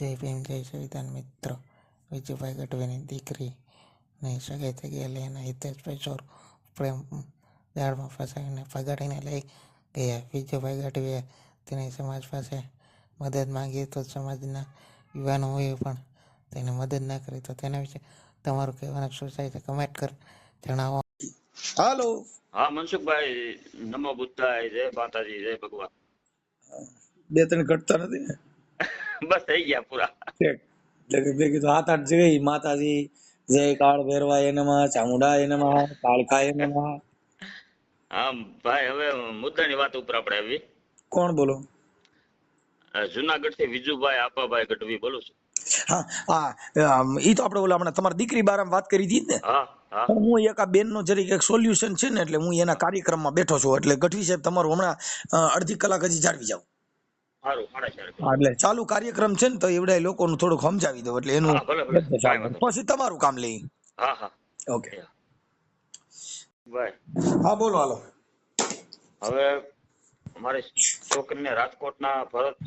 જય ભીમ જય સંવિધાન મિત્ર. વિજુભાઈ ગઢવીની દીકરી ને સગાઈ થઈ ગયેલી અને હિતેશભાઈ ચોર પ્રેમ દાળમાં ફસાવીને પગાડીને લઈ ગયા. વિજુભાઈ ગઢવીએ તેની સમાજ પાસે મદદ માંગી તો સમાજના યુવાનો હોય પણ તેને મદદ ના કરી તો તેના વિશે તમારું કહેવાનું શું થાય છે કમેન્ટ કર જણાવો. હાલો. હા મનસુખભાઈ નમો બુદ્ધાય જય માતાજી જય ભગવાન. બે ત્રણ ઘટતા નથી ને? બસ થઈ ગયા પૂરા. એટલે કે ભેગી હાથ આઠ જઈ માતાજી. જય કાળ ભેરવા એનામાં ચામુંડા એનામાં કાળખા એનામાં હા ભાઈ હવે મુદ્દાની વાત ઉપર આપણે આવી કોણ બોલો? જુનાગઢથી વિજુભાઈ આપાભાઈ ગઢવી બોલું છું. હા હા ઈ તો આપણે ઓલા હમણાં તમારી દીકરી બારામાં વાત કરી હતી ને. હા એક આ બેનનો જરીક એક સોલ્યુશન છે ને એટલે હું એના કાર્યક્રમમાં બેઠો છું. એટલે ગઢવી સાહેબ તમારું હમણાં અડધી કલાક હજી જાળવી હા, એટલે ચાલુ કાર્યક્રમ છે ને તો એવડાય લોકોનું થોડુંક સમજાવી દો એટલે એનું પછી તમારું કામ લઈ. હા હા. ઓકે. હા બોલો હાલો. હવે અમારી છોકરીને રાજકોટના ભરત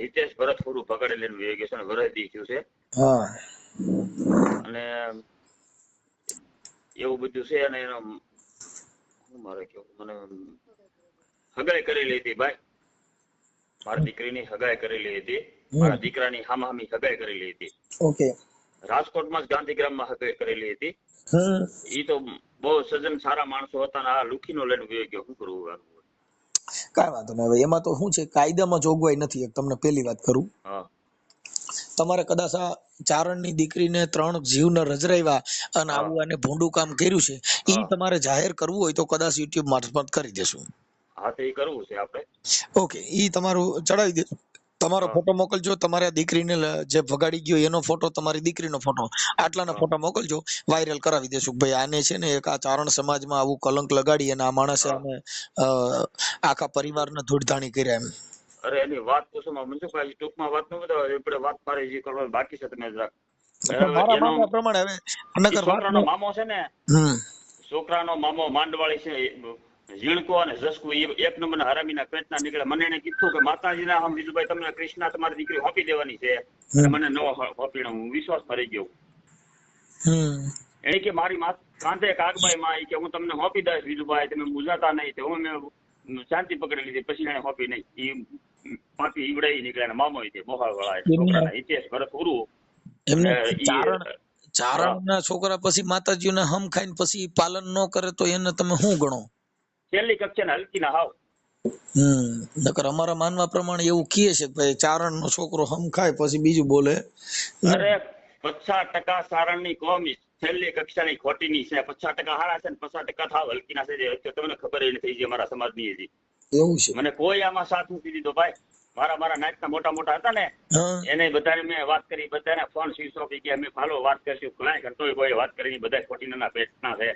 હિતેશ ભરત ખુરું પકડી વેગેશન વરદી થયું છે. હા. અને એવું બધું છે અને એનો શું મારે કેવું મને હગાઈ કરી લીધી ભાઈ મારી દીકરીની હગાઈ કરેલી હતી. મારા દીકરાની હામાહામી હગાઈ કરેલી હતી. ઓકે. રાજકોટમાં જ ગાંધીગ્રામમાં હગાઈ કરેલી હતી. ઈ તો બહુ સજન સારા માણસો હતા આ લુખીનો લઈને વહી ગયો. શું કરવું કાંઈ વાંધો નહીં હવે. એમાં તો શું છે કાયદામાં જોગવાઈ નથી. એક તમને પહેલી વાત કરું. હા. તમારે કદાચ આ ચારણની દીકરીને ત્રણ જીવને રજરાવ્યા અને આવું અને ભૂંડું કામ કર્યું છે. એ તમારે જાહેર કરવું હોય તો કદાચ યુટ્યુબ મારફત કરી દેશું. હા તો એ કરવું છે આપણે. ઓકે ઈ તમારું ચડાવી દેજો તમારો ફોટો મોકલજો તમારા દીકરીને જે ભગાડી ગયો એનો ફોટો તમારી દીકરીનો ફોટો આટલાના. ફોટો મોકલજો વાયરલ કરાવી દેશું. ભાઈ આને છે ને એક આ ચારણ સમાજમાં આવું કલંક લગાડી અને આ માણસે. આને આખા પરિવારને ધૂળધાણી કર્યા એમ. અરે એની વાત પૂછો મનસુખભાઈ ટૂંકમાં વાત ન બધા આપણે વાત મારે જે કરવાની બાકી છે તમે જરાક મારા પ્રમાણે હવે મામો છે ને છોકરાનો મામો માંડવાળી છે ઝીણકો અને જસકુ એ એક નંબરના હરામીના પેટના નીકળે. મને એને કીધું કે માતાજીના હમ વિજુભાઈ તમને કૃષ્ણા તમારી દીકરી હોપી દેવાની છે. અને મને ન હોપીને હું વિશ્વાસ ભરી ગયો. એને કે મારી કાંધે કાગબાઈ માં કે હું તમને હોપી દઈશ વિજુભાઈ તમે મૂંઝાતા નહીં તો હું મેં શાંતિ પકડી લીધી પછી એને હોપી નહીં. એ પાછી ઈવડાઈ નીકળ્યા અને મામો તે મોહાળ વાળા ઇતિહાસ ભરત પૂરું એમને ચારણ ચારણના છોકરા પછી માતાજીને હમ ખાઈને પછી પાલન ન કરે તો એને તમે શું ગણો? છેલ્લી કક્ષાના હલકીના હાવ. હમ નકર અમારા માનવા પ્રમાણે એવું કહે છે ભાઈ ચારણ નો છોકરો હમ ખાય પછી બીજું બોલે. અરે પચાસ ટકા સારણની કોમી છેલ્લી કક્ષાની ખોટીની છે. પચાસ ટકા હારા છે ને પચાસ ટકા થાવ હલકીના છે તમને ખબર ય નથી જે અમારા સમાજની હજી એવું છે. મને કોઈ આમાં સાથ નથી દીધો ભાઈ. મારા મારા નાચના મોટા મોટા હતા ને એને બધાને મેં વાત કરી બધાને ફોન ઓફ કે અમે ફાલો વાત કરશું. કાંઈ કરતો હોય વાત કરી બધા ખોટી ના પેટ ના છે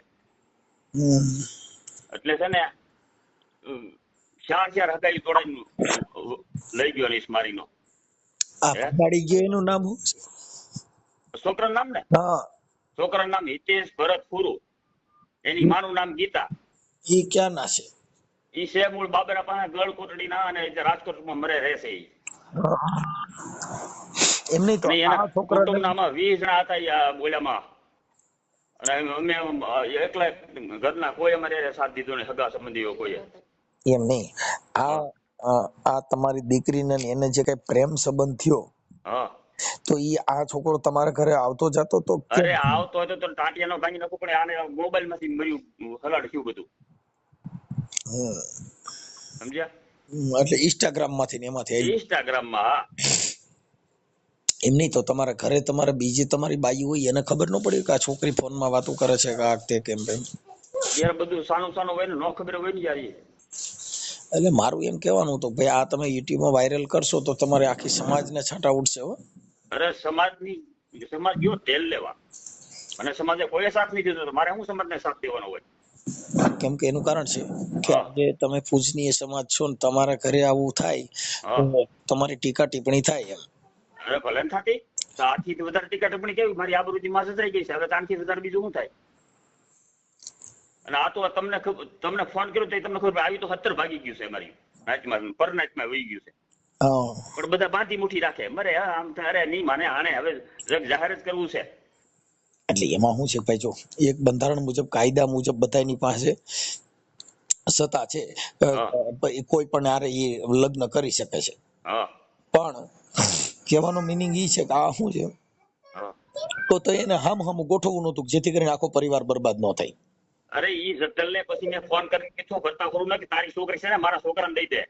એટલે છે ને ચાર ચાર હગાઈ તોડાઈને લઈ ગયો ને મારીનો. આ હે? ગયો એનું નામ શું છોકરાનું નામ ને? હા. છોકરાનું નામ હિતેશ ભરત ફુરુ. એની માનું નામ ગીતા. ઈ ક્યાં ના છે? ઈ છે મૂળ બાબરા પાસે ગળ કોટડી ના અને રાજકોટમાં મરે રહેશે ઈ. એમની તો આ છોકરા નામ 20 જણા હતા બોલ્યામાં અને અમે એકલા ઘરના કોઈ અમારે સાથ દીધો નહીં સગા સંબંધીઓ કોઈ એમ નહીં. આ આ- તમારી દીકરીને ને એને જે કઈ પ્રેમ સંબંધ થયો હા. તો ઈ આ છોકરો તમારા ઘરે આવતો જતો તો અરે આવતો હતો તો ટાંટિયાનો ભાંગી નાખું પણ આને મોબાઈલમાંથી મર્યું હલાડ થયું બધું. સમજ્યા? એટલે ઇન્સ્ટાગ્રામમાંથી ને એમાંથી ઇન્સ્ટાગ્રામમાં હા. એમ નહીં તો તમારા ઘરે તમારે બીજી તમારી બાઈ હોય એને ખબર ન પડી કે આ છોકરી ફોનમાં વાતો કરે છે કે આ તે કેમ તેમ યાર બધું સાનું સાનું હોય ને ન ખબર હોય ને યાર એટલે મારું એમ કહેવાનું તો ભાઈ આ તમે યુટ્યુબમાં વાયરલ કરશો તો તમારે આખી સમાજને છાંટા ઉડશે હો. અરે સમાજની સમાજ ગયો તેલ લેવા. અને સમાજે કોઈ સાથ નહીં દીધો મારે શું સમાજને સાથ દેવાનો હોય? કેમ કે એનું કારણ છે કે આજે તમે પૂજનીય સમાજ છો ને તમારા ઘરે આવું થાય તમારી ટીકા ટિપ્પણી થાય એમ. અરે ભલે ને થતી તો આથી વધારે ટિકિટ પણ કેવી? મારી આબરૂજી માસ થઈ ગઈ છે. હવે તો આનાથી વધારે બીજું શું થાય? અને આ તો તમને તમને ફોન કર્યો તો તમને ખબર આવી તો સત્તર ભાગી ગયું છે મારી. નાચમાં પર નાચમાં વહી ગયું છે. પણ બધા બાંધી મુઠી રાખે. મરે આમ અરે નહીં માને આને હવે જગ જાહેર જ કરવું છે. એટલે એમાં શું છે ભાઈ જો એક બંધારણ મુજબ કાયદા મુજબ બધાની પાસે સત્તા છે. કોઈ પણ આરે એ લગ્ન કરી શકે છે. પણ કહેવાનો મિનિંગ એ છે કે આ શું છે તો તો એને હમ હમ ગોઠવવું નહોતું જેથી કરીને આખો પરિવાર બરબાદ ન થાય. અરે ઈ જટલ ને પછી મેં ફોન કરીને કીધું ભરતા કરું ના કે તારી છોકરી છે ને મારા છોકરાને દઈ દે.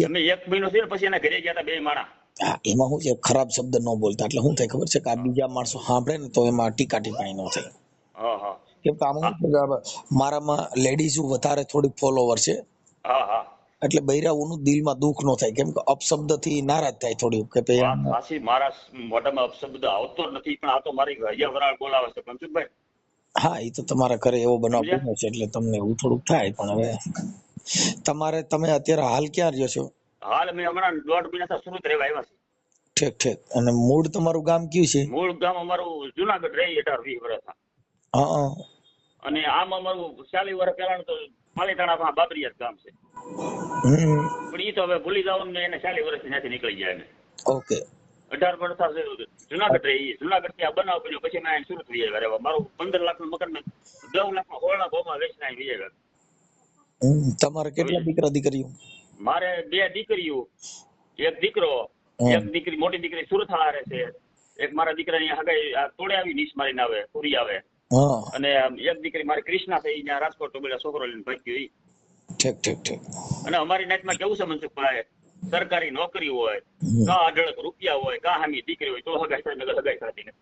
અમે એક મહિનો થયો પછી એના ઘરે ગયા હતા બે માણા હા, એમાં શું છે? ખરાબ શબ્દ ન બોલતા. એટલે શું થાય ખબર છે કે આ બીજા માણસો સાંભળે ને તો એમાં ટીકા ટીપાઈ ન થાય. હા હા. કેમ કે આમાં મારામાં લેડીઝ વધારે થોડી ફોલોવર છે. હા હા. એટલે બૈરાઓનું દિલમાં દુઃખ ન થાય. કેમ કે અપશબ્દથી નારાજ થાય થોડીક કે ભાઈ મારા મોઢામાં અપશબ્દ આવતો નથી પણ આ તો મારી હૈયા વરાળ બોલાવે છે પંચુભાઈ હા એ તો તમારા ઘરે એવો બનાવ? બન્યો છે એટલે તમને એવું થોડુંક થાય પણ હવે તમારે તમે અત્યારે હાલ ક્યાં રહ્યો છો? હાલ મેં હમણાં દોઢ મહિના સુરત રહેવા આવ્યા છે ઠીક ઠીક. અને મૂળ તમારું ગામ કયું છે? મૂળ ગામ અમારું જુનાગઢ રહી અઢાર વીસ વર્ષ. હા હા. અને આમ અમારું ચાલીસ વર્ષ પહેલા તો પાલીતાણા બાબરિયાત ગામ છે. પણ ઈ તો હવે ભૂલી જાવ ને એને ચાલી વર્ષથી ત્યાંથી નીકળી જાય ઓકે. અઢાર વર્ષ જુનાગઢ રહી જુનાગઢથી આ બનાવ બન્યો. પછી મેં સુરત વી આવ્યા. રહેવા મારું પંદર લાખનું મકાન દસ લાખમાં હોળના ભાવમાં વેચીને અહીં વિજય આવ્યા તમારે કેટલા દીકરા દીકરીઓ? મારે બે દીકરીઓ. એક દીકરો એક દીકરી મોટી દીકરી સુરત હારે છે. એક મારા દીકરાની હગાઈ આ તોડે આવી નીસ મારીને આવે પૂરી આવે. અને એક દીકરી મારી ક્રિષ્ના થઈ ત્યાં રાજકોટ પેલા છોકરો લઈને ભાગ્યો ઈ ઠીક ઠીક ઠીક. અને અમારી નાચમાં કેવું છે મનસુખભાઈ સરકારી નોકરી હોય કા અઢળક રૂપિયા હોય કા હામી દીકરી હોય તો હગાઈ થાય હગાઈ થતી નથી.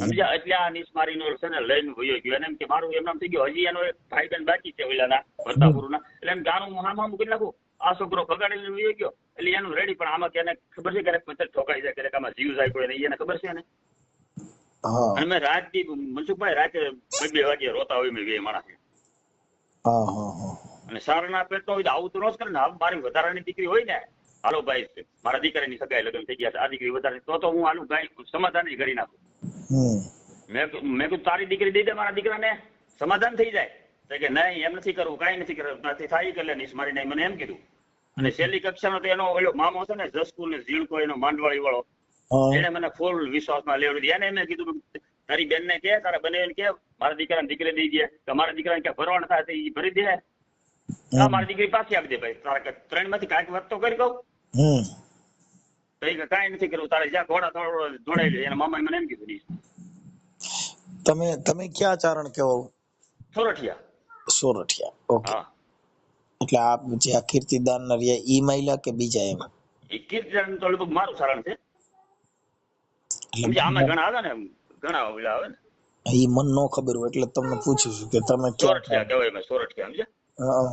સમજ્યા? એટલે આ નીસ મારીનો છે ને લઈને વયો ગયો. એમ કે મારું એમ નામ થઈ ગયું હજી એનો એક ભાઈ બેન બાકી છે ઓલાના ભરતાપુરના. એટલે એમ ગાનું હામ હામ નાખું. આ છોકરો ભગાડીને વયો ગયો. એટલે એનું રેડી પણ આમાં કે ખબર છે ક્યારેક મતલબ ઠોકાઈ જાય ક્યારેક આમાં જીવ જાય કોઈ નહીં એને ખબર છે ને? અને રાતથી મનસુખભાઈ રાતે બે બે વાગે રોતા હોય મેં બે માણસ. અને સારના પેટનો હોય આવું તો ન કરે ને મારી વધારાની દીકરી હોય ને હાલો ભાઈ મારા દીકરાની સગાઈ લગ્ન થઈ ગયા છે આ દીકરી વધારે તો તો હું આનું ગાય સમાધાન ય કરી નાખું. મેં મેં કીધું તારી દીકરી દઈ દે મારા દીકરાને સમાધાન થઈ જાય. તો કે નહીં એમ નથી કરવું કાંઈ નથી કરવું નથી થાય કે નિશ મારી નહીં મને એમ કીધું. અને છેલ્લી કક્ષાનો તો એનો ઓલો મામો છે ને જસકુલ ને ઝીણકો એનો માંડવાળી વાળો એને મને ફૂલ વિશ્વાસમાં લેવડી દીધી એને મેં કીધું તારી બેન ને કે તારા બનેવીને કે મારા દીકરાને દીકરી દઈ દે. કે મારા દીકરાને ક્યાં ભરવાના થાય એ ઈ ભરી દે. મારી દીકરી પાછી આપી દે ભાઈ. તારા ત્રણમાંથી કાંઈક વાત તો કરી કહું. કઈ કે નથી કરવું. તારે જ્યાં ઘોડા થોડો જોડાઈ લે. એના મામા મને એમ કીધું તમે તમે ક્યાં ચારણ કેવો સોરઠિયા. સોરઠિયા. ઓકે. એટલે આપ જે આ કીર્તિદાન ના રહ્યા ઈ મહિલા કે બીજા એમ? એ કીર્તન તો લગભગ મારું ચારણ છે. આમાં ઘણા ને ઘણા ઓલા આવે ને. મન નો ખબર હોય એટલે તમને પૂછું છું કે તમે સોરઠ ક્યાં કહેવાય મેં સોરઠિયા સમજ્યા? હા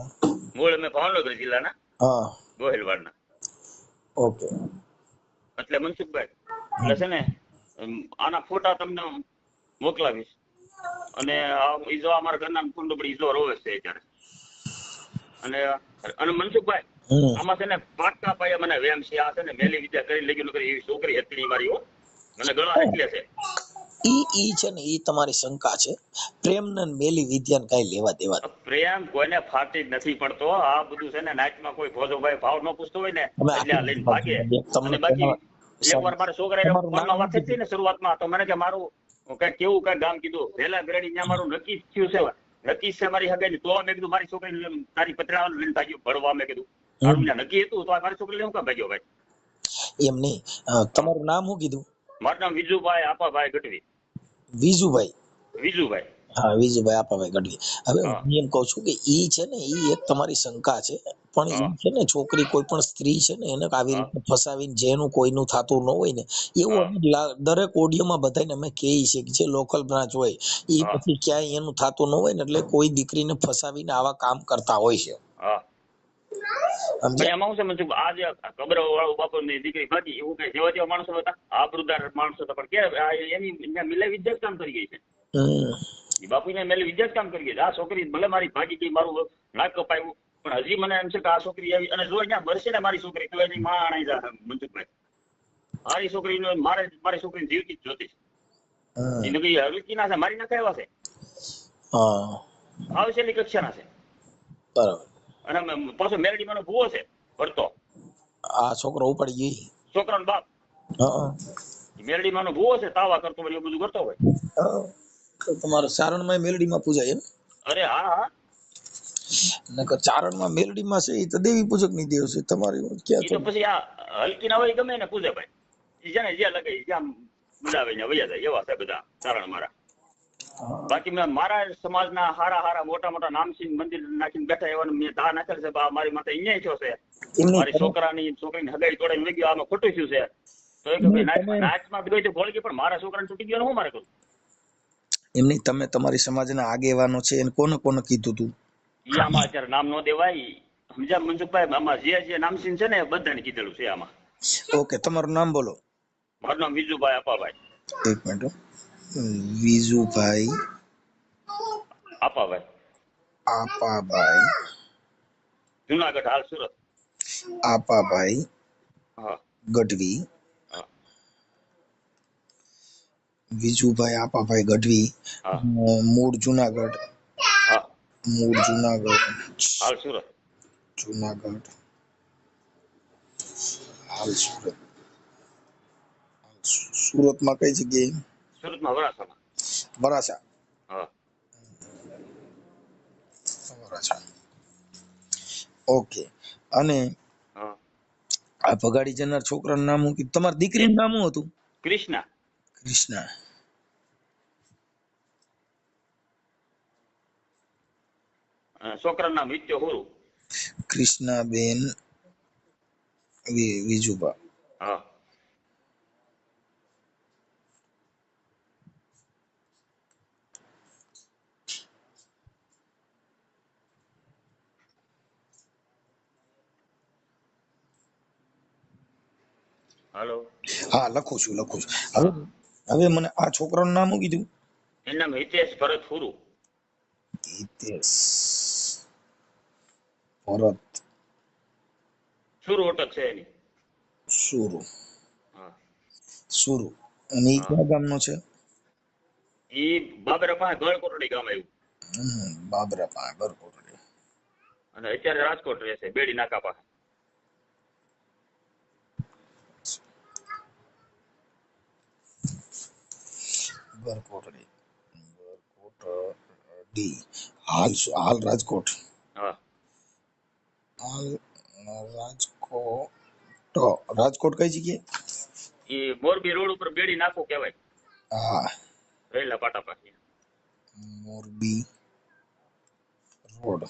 મૂળ મેં ભાવનગર જિલ્લાના હા. ગોહિલવાડના. ઓકે. એટલે મનસુખભાઈ એટલે છે ને આના ફોટા તમને મોકલાવીશ. અને આ ઈજો અમારા ઘરના કુંડબડી ઈજો રોવે છે અત્યારે. અને અને મનસુખભાઈ આમાં છે ને પાટકા પાયા મને વેમ છે આ છે ને મેલી વિદ્યા કરી લગી નોકરી એવી છોકરી હતી મારી હો. મને ઘણા એટલે છે. ઈ ઈ છે ને ઈ તમારી શંકા છે. પ્રેમ ને મેલી વિદ્યાને કઈ લેવા દેવા પ્રેમ કોઈને ફાટી નથી પડતો. આ બધું છે ને નાચમાં કોઈ ભોજોભાઈ ભાવ ન પૂછતો હોય ને એટલે આ લઈને ભાગે. તમને બાકી તમારા- એક વાર મારા છોકરાએ ફોનમાં વાત થઈ ને શરૂઆતમાં તો મને કે મારું કઈ કેવું કઈ ગામ કીધું. વેલા ગ્રેડી ત્યાં મારું નક્કી થયું છે. નક્કી છે મારી હગાઈ તો મેં કીધું મારી છોકરી તારી પતરાવાનું લઈને ભાગ્યો ભરવા. મેં કીધું મારું નક્કી હતું તો મારી છોકરી હું કામ ભાગ્યો ભાઈ? એમ નહીં. તમારું નામ શું કીધું? મારું નામ વિજુભાઈ આપાભાઈ ગઢવી. વિજુભાઈ? વિજુભાઈ. હા વિજુભાઈ આપાભાઈ ગઢવી. હવે હું. એમ કહું છું કે ઈ છે ને ઈ એક તમારી શંકા છે પણ ઈ છે ને છોકરી કોઈ પણ સ્ત્રી છે ને એને આવી રીતે ફસાવીને જેનું કોઈનું થતું ન હોય ને એવું દરેક ઓડિયોમાં બધાને અમે કહીએ છીએ કે જે લોકલ બ્રાન્ચ હોય ઈ પછી ક્યાંય એનું થતું ન હોય ને એટલે કોઈ દીકરીને ફસાવીને આવા કામ કરતા હોય છે. હા. એમાં છે આ જે કબર વાળું બાપુની દીકરી ભાગી એવું કઈ જેવા જેવા માણસો હતા? આબરૂદાર માણસો હતા પણ કે એની ત્યાં વિદ્યા કામ કરી ગઈ છે? બાપુને મેલે વિદ્યા કામ કરી ગઈ છે. આ છોકરી ભલે મારી ભાગી ગઈ મારું નાક કપાયું પણ હજી મને એમ છે કે આ છોકરી આવી અને જો અહીંયા મરશે ને મારી છોકરી તો એની માં આણાઈ જાય મનસુખભાઈ. મારી છોકરીનો મારે મારી છોકરી જીવતી જ જોતી કઈ હલકી ના છે મારી નાખે એવા છે. હા. કક્ષા ના છે. બરાબર. અને પાછો મેરડી મેરડીમાંનો ભૂવો છે ભરતો. આ છોકરો ઉપાડી ગઈ છોકરાનો બાપ. મેરડી મેરડીમાં નો ભૂવો છે તાવા કરતો હોય બધું કરતો હોય. તમારે ચારણ તમારે ચારણમાં મેલડીમાં પૂજાય એમ? અરે હા હા. નકર ચારણમાં મેલડીમાં છે એ તો દેવી પૂજકની દેવ છે તમારી ક્યાં તો પછી આ હલકી ના હોય ગમે ને પૂજે ભાઈ. જેને જે ને જ્યાં મજા આવે ને વૈયા જાય એવા છે બધા ચારણ મારા. બાકી મેં મારા સમાજના હારા હારા મોટા મોટા નામસિંહ મંદિર નાખીને બેઠા એવાનું મેં ધા નાખેલ છે બા મારી માટે અહીંયા થયો છે. મારી છોકરાની છોકરીની હગાઈ તોડાઈને લઈ ગયો આમાં ખોટું થયું છે. તો એ કે નાચમાં ગઈ તો ભોળી પણ મારા છોકરાને છૂટી ગયો હું મારે કહું એમની તમે તમારી સમાજના આગેવાનો છે એને કોને કોને કીધું તું? આમાં અત્યારે નામ નો દેવાય. સમજ્યા મનસુખભાઈ? આમાં જે જે નામસિંહ છે ને બધાને કીધેલું છે આમાં. ઓકે તમારું નામ બોલો. મારું નામ વિજુભાઈ અપાભાઈ એક મિનિટ. વિજુભાઈ અપાભાઈ આપાભાઈ જુનાગઢ હાલ સુરત આપાભાઈ હા ગઢવી હા વિજુભાઈ આપાભાઈ ગઢવી હા અ, મૂળ જુનાગઢ હા મૂળ જુનાગઢ હાલ સુરત જુનાગઢ હાલ સુરત સુ- સુરતમાં કઈ જગ્યાએ સુરતમાં વરાછામાં વરાછા હા વરાછા ઓકે અને આ ભગાડી જનાર છોકરાનું નામ હું તમારી દીકરીનું નામ શું હતું? કૃષ્ણા. કૃષ્ણા. છોકરાનું નામ વિત્યો હુરુ. કૃષ્ણાબેન વિ- વિજુભા. હા. હાલો. હા લખું છું લખું છું. હવે હવે મને આ છોકરાનું નામ શું કીધું? એનું નામ હિતેશ ભરત હુરુ. હિતેશ ભરત. સુરુ ઓટક છે એની. સુરુ. હા. સુરુ. અને ઈ કયા ગામનો છે? ઈ બાબરા પાસે ગળકોટડી ગામ આવ્યું. બાબરા પાસે ગળકોટડી. અને અત્યારે રાજકોટ રહે છે બેડી નાકા પાસે બરકોટડી બરકોટડી હાલ શું- હાલ રાજકોટ હા હાલ રાજકોટ રાજકોટ કઈ જગ્યાએ ઈ મોરબી રોડ ઉપર બેડી નાખો કહેવાય હા રહેલા પાટા પાસે મોરબી રોડ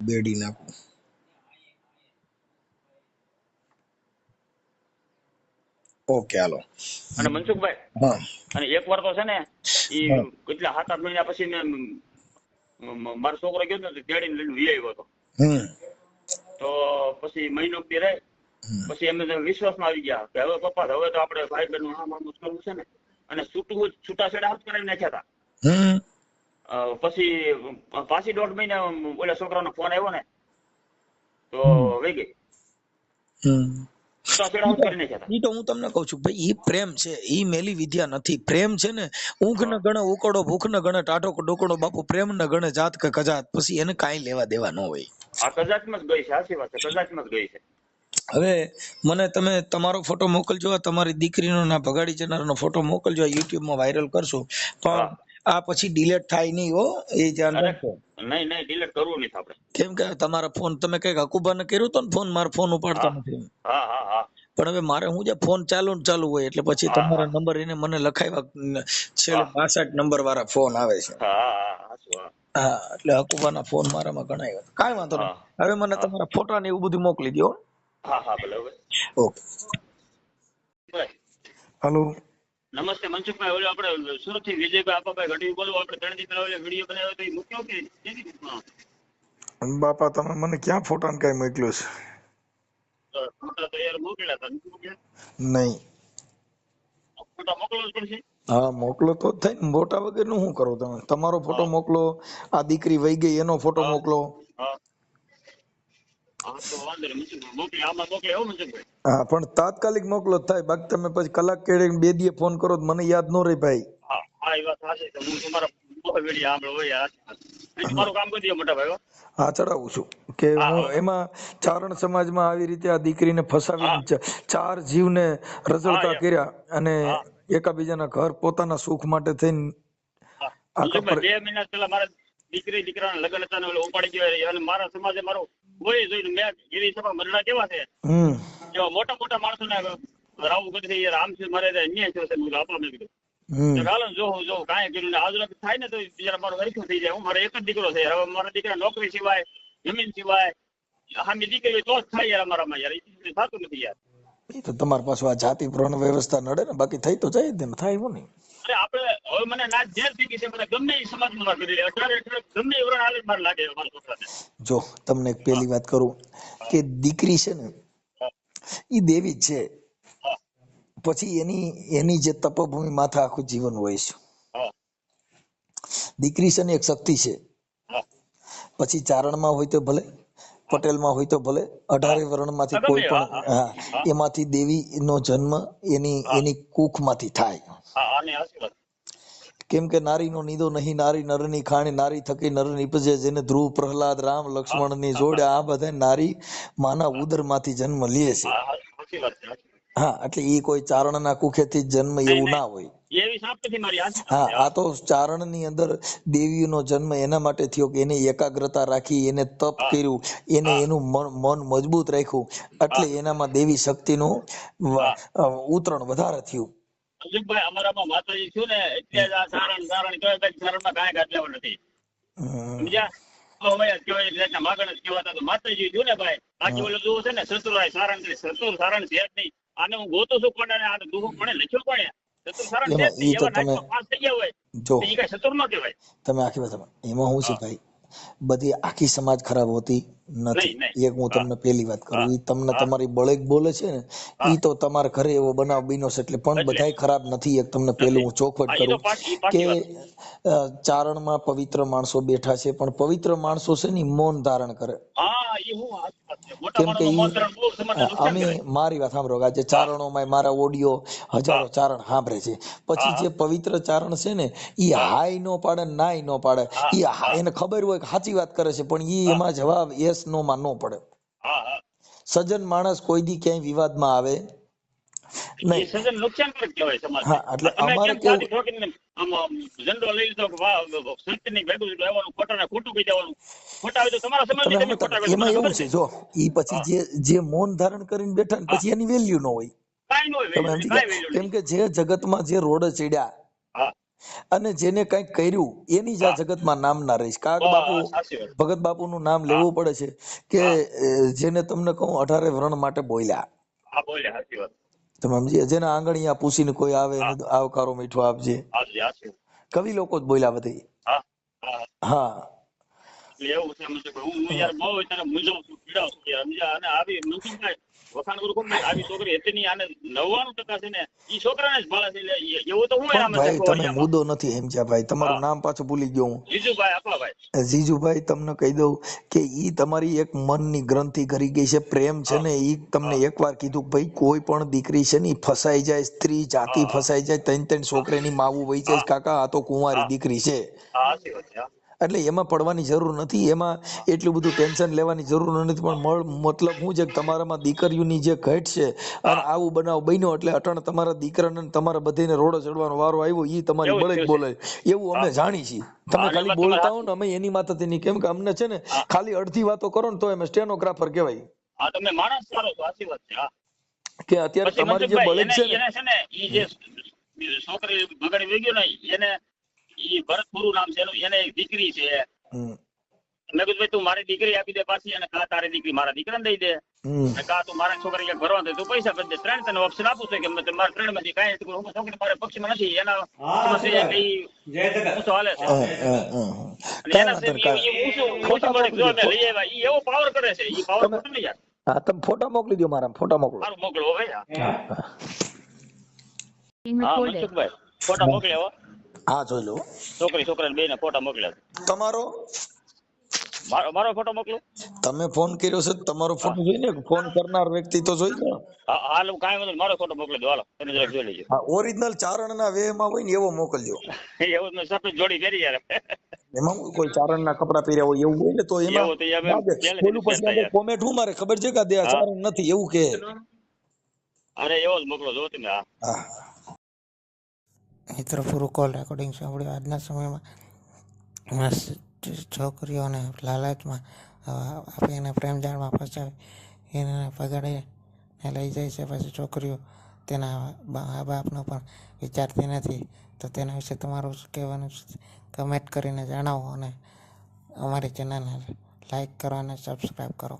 બેડી નાખું ઓકે હાલો. અને મનસુખભાઈ હા. અને એક વાર તો છે ને ઈ કેટલા સાત આઠ મહિના પછી મ- મારો છોકરો ગયો ને તો તેડીને લઈને વી આવ્યો હતો. તો પછી મહિનો થી રહે પછી એમને વિશ્વાસમાં આવી ગયા કે હવે પપ્પા હવે તો આપણે ભાઈ બહેન આમ આમ કરવું છે ને. અને છૂટું છૂટાછેડા હાથ કરાવી નાખ્યા હતા. પછી પાછી દોઢ મહિને ઓલા છોકરાનો ફોન આવ્યો ને તો વહી ગઈ. ઈ તો હું તમને કઉ છું ભાઈ ઈ પ્રેમ છે ઈ મેલી વિદ્યા નથી. પ્રેમ છે ને ઊંઘ ન ગણે ઉકળો ભૂખ ન ગણે ટાઢો ડોકડો બાપુ પ્રેમ ન ગણે જાત કે કજાત. પછી એને કાંઈ લેવા દેવા ન હોય. આ કજાતમાં જ ગઈ છે સાચી વાત છે? કદાચમાં જ ગઈ છે. હવે મને તમે તમારો ફોટો મોકલજો તમારી દીકરીનો ના ભગાડી જનારનો ફોટો મોકલજો યુટ્યુબમાં માં વાયરલ કરશું. પણ આ પછી ડિલેટ થાય નહીં હો એ ધ્યાન રાખો. નહીં નહીં ડિલેટ કરવું નહીં આપણે. કેમ કે તમારા ફોન તમે કંઈક હકુબાને કર્યું તો ને ફોન મારો ફોન ઉપાડતા નથી હા હા હા. પણ હવે મારે હું જે ફોન ચાલુ ને ચાલુ હોય એટલે પછી તમારો નંબર એને મને લખાવ્યા છેલ્લે. બાસઠ નંબર વાળા ફોન આવે છે. હા એટલે હકુબાના ફોન મારામાં ગણાય કાંઈ વાંધો નહીં. હવે મને તમારા ફોટા ને એવું બધું મોકલી દો હા હા બરાબર. ઓકે. હેલો. નમસ્તે મનસુખભાઈ ઓલો આપણે સુરતથી વિજયભાઈ આપાભાઈ ઘડી બોલો આપણે ત્રણ દી પહેલા વીડિયો બનાવ્યો તો એ મૂક્યો કે કેવી રીતના બાપા તમે મને ક્યાં ફોટા ને કઈ મોકલ્યો છે? ફોટા તો યાર મોકલ્યા હતા નહીં. ફોટા મોકલો જ પડશે? હા મોકલો તો જ થાય ને. વગરનું શું કરો તમે? તમારો ફોટો મોકલો આ દીકરી વહી ગઈ એનો ફોટો મોકલો હા હા તો વાંધો નહીં મનસુખભાઈ મોકલી આમાં મોકલે એવું મનસુખભાઈ હા પણ તાત્કાલિક મોકલો થાય. બાકી તમે પછી કલાક કેડે બે દીએ ફોન કરો મને યાદ ન રહી ભાઈ. હા ચડાવું છું. કે હું એમાં ચારણ સમાજમાં આવી રીતે આ દીકરીને ફસાવીને ચ- ચાર જીવને રઝળતા કર્યા અને એકાબીજાના ઘર પોતાના સુખ માટે થઈને બે મહિના પહેલા મારા દીકરી દીકરાના લગ્ન હતા ને ઓલો ઉપાડી ગયો અને મારા સમાજે મારો કોઈ જોઈને મેં ગીરી સભા મરડા કેવા છે? એવા મોટા મોટા માણસોને રાવું કરી છે રામ છે મારે અન્યાય થયો છે મેં કીધું મેં કીધું. ચાલો જો ને જોવું કાંઈ કર્યું ને આજુ થાય ને તો બિચારા મારો હરખું થઈ જાય. હું મારો એક જ દીકરો છે હવે મારા દીકરા નોકરી સિવાય જમીન સિવાય હામી દીકરી તો જ થાય યાર અમારામાં યાર. એ થતું નથી યાર. એ તો તમારી પાસે આ જાતિ પ્રણ વ્યવસ્થા નડે ને બાકી થઈ તો જાય ને થાય એવું નહીં. અરે આપણે હવે મને ના ઝેર થઈ ગઈ છે મને ગમે એ સમાજમાં કરી લે અઢારે અઢારે ગમે એ વરણ હાલે મારે લાગે મારા છોકરાને. જો તમને એક પહેલી વાત કરું કે દીકરી છે ને એ દેવી જ છે. પછી એની એની જે તપભૂમિ માથા આખું જીવન હોય છે. દીકરી છે ને એક શક્તિ છે. પછી ચારણમાં હોય તો ભલે પટેલમાં હોય તો ભલે અઢારે વર્ણમાંથી કોઈ પણ હા, એમાંથી દેવીનો જન્મ એની એની કુખમાંથી થાય. કેમ કે નારીનો નીદો નહીં નારી નરની ખાણી નારી થકી નર નીપજે જેને ધ્રુવ પ્રહલાદ રામ લક્ષ્મણની જોડે આ બધા નારી માના ઉદરમાંથી જન્મ લે છે. હા એટલે એ કોઈ ચારણના કુખે થી જન્મ એવું ના હોય. હા આ તો ચારણની અંદર દેવીનો જન્મ એના માટે થયો કે એને એકાગ્રતા રાખી એને તપ કર્યું એને એનું મન મજબૂત રાખ્યું. એટલે એનામાં દેવી શક્તિનું નું ઉતરણ વધારે થયું. અજુભાઈ અમારામાં માતાજી થયું ને એટલે જ આ સારણ સારણ કહેવાય કઈ સારણમાં કાંઈ ગાંઠ નથી. સમજ્યા? તો કહેવાય એટલે એટલા માગણ જ કહેવાતા. તો માતાજી થયું ને ભાઈ બાકી ઓલું જોવું છે ને સારણ છે સારણ છે જ નહીં. આને હું ગોતું છું પણ આ દુઃખ લખ્યો છે એવા તમે- આખી વાત એમાં શું છે ભાઈ બધી આખી સમાજ ખરાબ હોતી નથી. એક હું તમને પેલી વાત કરું. ઈ તમને તમારી બળેક બોલે છે ને ઈ તો તમારા ઘરે એવો બનાવ બીનો છે એટલે પણ બધાય ખરાબ નથી. એક તમને પેલું હું ચોખવટ કરું કે ચારણમાં પવિત્ર માણસો બેઠા છે પણ પવિત્ર માણસો છે ને મૌન ધારણ કરે. કેમ કે અમે મારી વાત સાંભળો આજે ચારણોમાં મારા ઓડિયો હજારો ચારણ સાંભળે છે. પછી જે પવિત્ર ચારણ છે ને ઈ હાય નો પાડે નાય નો પાડે. ઈ એને ખબર હોય કે સાચી વાત કરે છે પણ ઈ એમાં જવાબ યસ નો માં નો પડે સજ્જન માણસ કોઈ દી ક્યાંય વિવાદમાં આવે નહીં. સજ્જન નુકસાનકારક કહેવાય સમાજને. હા, એટલે અમારે કેવું- છાતી ઠોકીને આમ આમ ઝંડો લઈ લીધો સંતની ભેગું લેવાનું, ખોટાને ખોટું કહી દેવાનું. ખોટા હોય તો તમારા સમાજની તમે તમે ખોટા એમાં એવું છે? જો ઈ પછી જે જે મૌન ધારણ કરીને બેઠા ને પછી એની વેલ્યુ ન હોય. કાંઈ ન હોય કેમ કે જે જગતમાં જે રોડ ચડ્યા અને જેને કંઈક કર્યું એની જ આ જગતમાં નામ ના રહીશ કાક બાપુ. ભગત બાપુનું નામ લેવું પડે છે કે જેને તમને કહું અઢારે વ્રણ માટે બોલ્યા. તમે સમજી? જેના આંગણિયા પૂછીને કોઈ આવે આવકારો મીઠો આપજે. કવિ લોકો જ બોલ્યા બધી હા, એવું છે હું યાર બહુ અત્યારે મૂંઝાઉં છું, પીડાઉં છું યાર, સમજ્યા? અને આવી મનસુખભાઈ વખાણ કરું કોણ ભાઈ, આવી છોકરી હતી નહીં, આને 99% છે ને, ઈ છોકરાને જ ભાળે છે, એવું તો હું ભાઈ તમે મુદ્દો નથી સમજ્યા ભાઈ. તમારું નામ પાછું ભૂલી ગયો હું. જીજુભાઈ તમને કહી દઉં કે ઈ તમારી એક મનની ગ્રંથિ કરી ગઈ છે પ્રેમ છે ને ઈ તમને એકવાર કીધું કે ભાઈ કોઈ પણ દીકરી છે ને ફસાઈ જાય સ્ત્રી જાતિ ફસાઈ જાય ત્રણ ત્રણ છોકરીની માવું વહી જાય કાકા આ તો કુંવારી દીકરી છે હા. એટલે એમાં પડવાની જરૂર નથી એમાં એટલું બધું ટેન્શન લેવાની જરૂર નથી પણ મતલબ હું છે કે તમારામાં દીકરીઓની જે ઘટ છે અને આવું બનાવ બન્યો એટલે અટણ તમારા દીકરાને તમારા બધાને રોડો ચડવાનો વારો આવ્યો એ તમારી બળે બોલે. એવું અમે જાણી છીએ. તમે ખાલી બોલતા હો ને અમે એની માથાથી નહીં. કેમ કે અમને છે ને ખાલી અડધી વાતો કરો ને તો અમે સ્ટેનોગ્રાફર કહેવાય. હા તમે માણસ સારો સાચી વાત છે હા. કે અત્યારે તમારી જે બળે છે ને ઈ જે છોકરી બગડી ગયો ને એને ઈ ગુરુ નામ છે એને એક દીકરી છે. મેં કીધું ભાઈ તું મારી દીકરી આપી દે પાછી અને કા તારી દીકરી મારા દીકરાને દઈ દે. અને કા તું મારા છોકરી ક્યાંક ભરવા દે તું પૈસા ભરી દે. ત્રણ તને ઓપ્શન આપું છું કે મેં તમારા ત્રણમાંથી કાંઈ હું છોકરી મારે પક્ષમાં નથી. એના પક્ષમાં છે કે ઈ ઊંચો હાલે છે. અને એના ઊંચું મેં લઈ આવ્યા. ઈ એવો પાવર કરે છે. ઈ પાવર ખોટું નહીં યાર. હા તમે ફોટા મોકલી દો મારા ફોટા મોકલો. મારું મોકલો ભાઈ હા. મનસુખભાઈ ફોટા મોકલ્યા હો જોઈ લો. છોકરી છોકરાને ને ફોટા મોકલ્યા તમારો? મારો મારો ફોટો મોકલું? તમે ફોન કર્યો છે તમારો ફોટો જોઈને? ફોન કરનાર વ્યક્તિ તો જોઈ ને હાલ કાંઈ વાંધો મારો ફોટો મોકલી દો હાલો. એને જરાક જોઈ લેજો. હા ઓરિજિનલ ચારણના વેહમાં હોય ને એવો મોકલજો. એવું ને સફેદ જોડી પહેરી યાર. એમાં કોઈ ચારણના કપડા પહેર્યા હોય એવું હોય ને તો એમાં ઓલું પછી. કોમેન્ટ હું મારે? ખબર છે કે આ. ચારણ નથી એવું કે? અરે એવો જ મોકલો જો તમે હા. મિત્રો પૂરું કોલ રેકોર્ડિંગ સાંભળ્યું. આજના સમયમાં છોકરીઓને લાલચમાં આપી એને પ્રેમ જાળમાં ફસાવી એને પગાડીને લઈ જાય છે. પછી છોકરીઓ તેના મા બાપનો પણ વિચારતી નથી. તો તેના વિશે તમારું શું કહેવાનું કમેન્ટ કરીને જણાવો અને અમારી ચેનલને લાઈક કરો અને સબસ્ક્રાઈબ કરો.